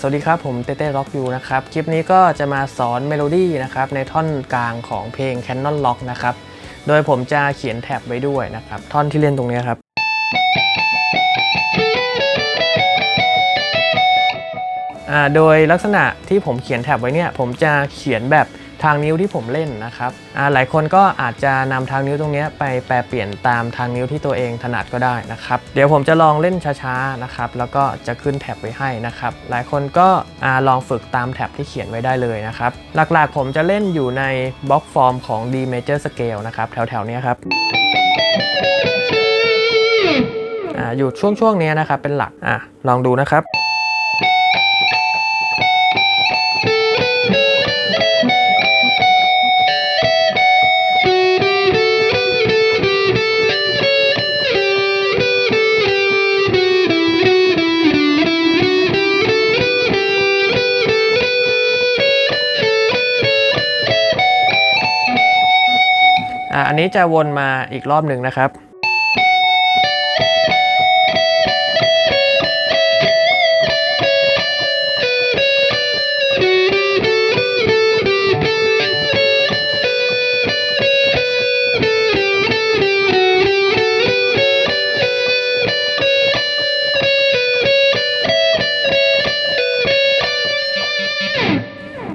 สวัสดีครับ ผมเต้เต้ล็อกยูนะครับ คลิปนี้ก็จะมาสอนเมโลดี้นะครับในท่อนกลางของเพลง Canon Lock นะครับ โดยผมจะเขียนแท็บไว้ด้วยนะครับ ท่อนที่เล่นตรงนี้ครับ โดยลักษณะที่ผมเขียนแท็บไว้เนี่ยผมจะเขียนแบบทางนิ้วที่ผมเล่นนะครับหลายคนก็อาจจะนำทางนิ้วตรงนี้ไปแปลเปลี่ยนตามทางนิ้วที่ตัวเองถนัดก็ได้นะครับ เดี๋ยวผมจะลองเล่นช้าๆนะครับ แล้วก็จะขึ้นแท็บไว้ให้นะครับ หลายคนก็อลองฝึกตามแท็บที่เขียนไว้ได้เลยนะครับ หลักๆผมจะเล่นอยู่ในบล็อกฟอร์มของ D major scale นะครับแถวๆนี้ครับออยู่ช่วงๆนี้นะครับเป็นหลักอลองดูนะครับ อันนี้จะวนมาอีกรอบหนึ่งนะครับ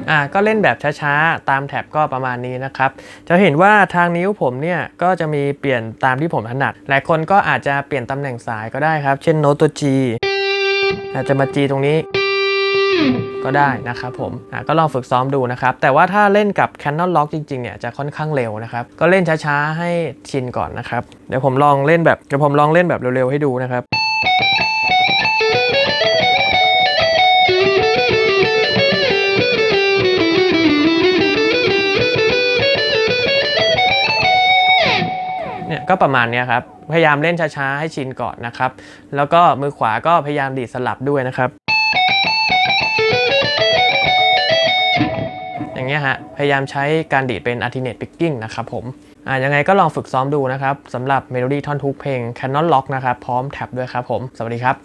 อะก็เล่นแบบช้าๆ ตามแท็บก็ประมาณนี้นะครับ จะเห็นว่าทางนิ้วผมเนี่ยก็จะมีเปลี่ยนตามที่ผมถนัด หลายคนก็อาจจะเปลี่ยนตำแหน่งสายก็ได้ครับ เช่นโน้ตตัว G อาจจะมา G ตรงนี้ก็ได้นะครับผมอะก็ลองฝึกซ้อมดูนะครับ แต่ว่าถ้าเล่นกับ Canon Lock จริงๆเนี่ยจะค่อนข้างเร็วนะครับ ก็เล่นช้าๆให้ชินก่อนนะครับ เดี๋ยวผมลองเล่นแบบเดี๋ยวผมลองเล่นแบบเร็วๆให้ดูนะครับ ก็ประมาณนี้ครับ พยายามเล่นช้าๆให้ชินก่อนนะครับ แล้วก็มือขวาก็พยายามดีดสลับด้วยนะครับ อย่างเงี้ยฮะ พยายามใช้การดีดเป็น alternate picking นะครับผมอ่ายังไงก็ลองฝึกซ้อมดูนะครับสำหรับเมโลดี้ท่อนทุกเพลง Canon Lock นะครับ พร้อมแท็บด้วยครับผม สวัสดีครับ